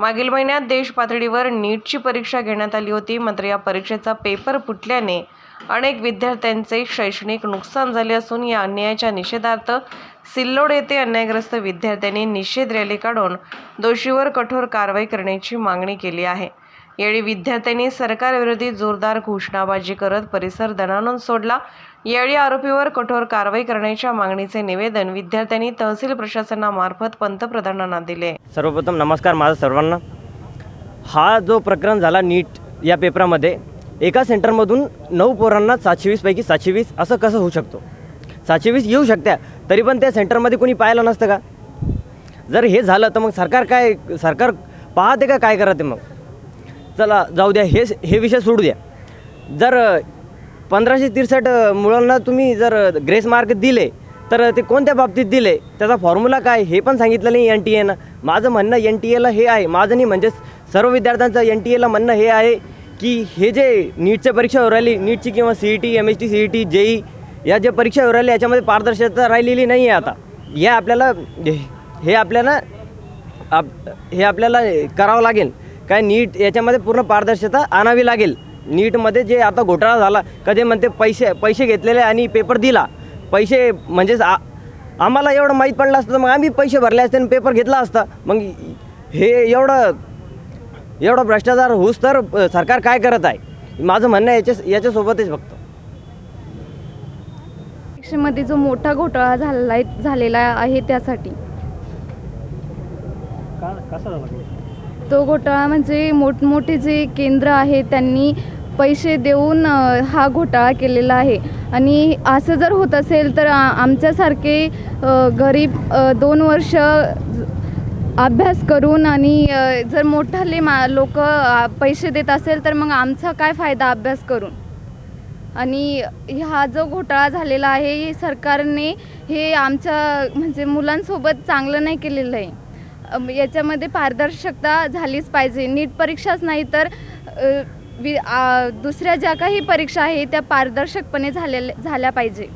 मागील महिन्यात देश पातळीवर नीटची परीक्षा घेण्यात आली होती. मात्र या परीक्षेचा पेपर फुटल्याने अनेक विद्यार्थ्यांचे शैक्षणिक नुकसान झाले असून या अन्यायाच्या निषेधार्थ सिल्लोड येथे अन्यायग्रस्त विद्यार्थ्यांनी निषेध रॅली काढून दोषीवर कठोर कारवाई करण्याची मागणी केली आहे. यावेळी विद्यार्थ्यांनी सरकारविरोधी जोरदार घोषणाबाजी करत परिसर दणानून सोडला. यावेळी आरोपीवर कठोर कारवाई करण्याच्या मागणीचे निवेदन विद्यार्थ्यांनी तहसील प्रशासनामार्फत पंतप्रधानांना दिले. सर्वप्रथम नमस्कार माझा सर्वांना. हा जो प्रकरण झाला नीट या पेपरामध्ये एका सेंटरमधून नऊ पोरांना सातशे वीसपैकी सातशे वीस असं कसं होऊ शकतो? सातशे वीस येऊ शकत्या तरी पण त्या सेंटरमध्ये कोणी पाहिलं नसतं का? जर हे झालं तर मग सरकार काय सरकार पाहते का काय करते मग? चला जाऊ द्या हे हे विषय सोडू द्या. जर पंधराशे तिरसष्ट मुलांना तुम्ही जर ग्रेस मार्क दिले तर ते कोणत्या बाबतीत दिले? त्याचा फॉर्म्युला काय? हे पण सांगितलं नाही एन टी एनं माझं म्हणणं एन टी एला हे आहे. माझं नाही म्हणजे सर्व विद्यार्थ्यांचं एन टी एला म्हणणं हे आहे की हे जे नीटच्या परीक्षा होऊ राहिली नीटची किंवा C E T M H T C E T JEE या ज्या परीक्षा होऊ राहिल्या याच्यामध्ये पारदर्शकता राहिलेली नाही आहे आता. या आपल्याला हे आपल्याला आप हे आपल्याला करावं लागेल. काय नीट याच्यामध्ये पूर्ण पारदर्शकता आणावी लागेल. नीटमध्ये जे आता घोटाळा झाला कधी म्हणते पैसे पैसे घेतलेले आणि पेपर दिला. पैसे म्हणजेच आ आम्हाला एवढं माहीत पडलं असतं तर मग आम्ही पैसे भरले असते आणि पेपर घेतला असता. मग हे एवढं एवढं भ्रष्टाचार होऊस तर सरकार काय करत आहे? माझं म्हणणं आहे याच्या याच्यासोबतच फक्त. परीक्षेमध्ये जो मोठा घोटाळा झालेला आहे झालेला आहे त्यासाठी तो घोटाळा म्हणजे मोठमोठे जे केंद्र आहे त्यांनी पैसे देऊन हा घोटाळा केलेला आहे. आणि असं जर होत असेल तर आमच्यासारखे गरीब दोन वर्ष अभ्यास करून आणि जर मोठाले मा लोक पैसे देत असेल तर मग आमचा काय फायदा अभ्यास करून? आणि हा जो घोटाळा झालेला आहे हे सरकारने हे आमच्या म्हणजे मुलांसोबत चांगलं नाही केलेलं आहे. याच्यामध्ये पारदर्शकता झालीच पाहिजे. नीट परीक्षाच नाही तर वि दुसऱ्या ज्या काही परीक्षा आहे त्या पारदर्शकपणे झालेल्या झाल्या पाहिजे.